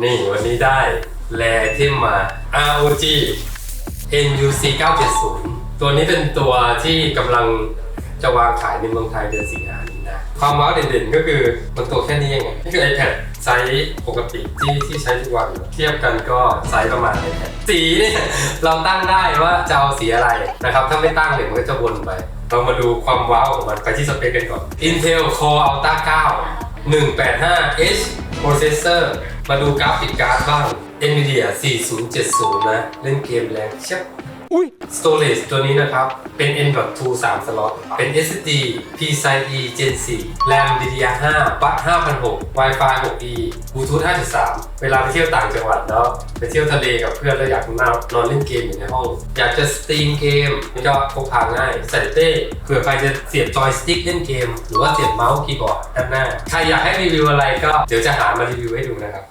นี่วันนี้ได้แรไอเทมมา ROG NUC 970 ตัวนี้เป็นตัวที่กำลังจะวางขายในเมืองไทยเดือนสิงหานี้นะ ความว้าวเด่นๆก็คือมันตัวแค่นี้เองนี่คือ iPad ไซส์ปกติที่ที่ใช้ทุกวัน เทียบกันก็ไซส์ประมาณ iPad สีเนี่ยเราตั้งได้ว่าจะเอาสีอะไรนะครับ ถ้าไม่ตั้งเนี่ยมันก็จะวนไป เรามาดูความว้าวของมันไปที่สเปคกันก่อน Intel Core Ultra 9 185H Processor มาดูกราฟิกการ์ดบ้าง NVIDIA 4070 นะ เล่นเกมแรงเชียบ Storage ตัวนี้นะครับ เป็น M.2 3 slot เป็น SSD PCIe Gen 4 RAM DDR5 บัต5006 Wi-Fi 6E Bluetooth 5.3 เวลาไปเที่ยวต่างจังหวัดแล้วไปเที่ยวทะเลกับเพื่อนแล้วอยากนอนนอนเล่นเกมอยู่ในห้อง อยากจะสตรีมเกมนี่ก็พกพาง่าย ใส่เต้เผื่อใครจะเสียบจอยสติ๊กเล่นเกม หรือว่าเสียบเมาส์คีย์บอร์ดด้านหน้า ใครอยากให้รีวิวอะไรก็เดี๋ยวจะหามารีวิวให้ดูนะครับ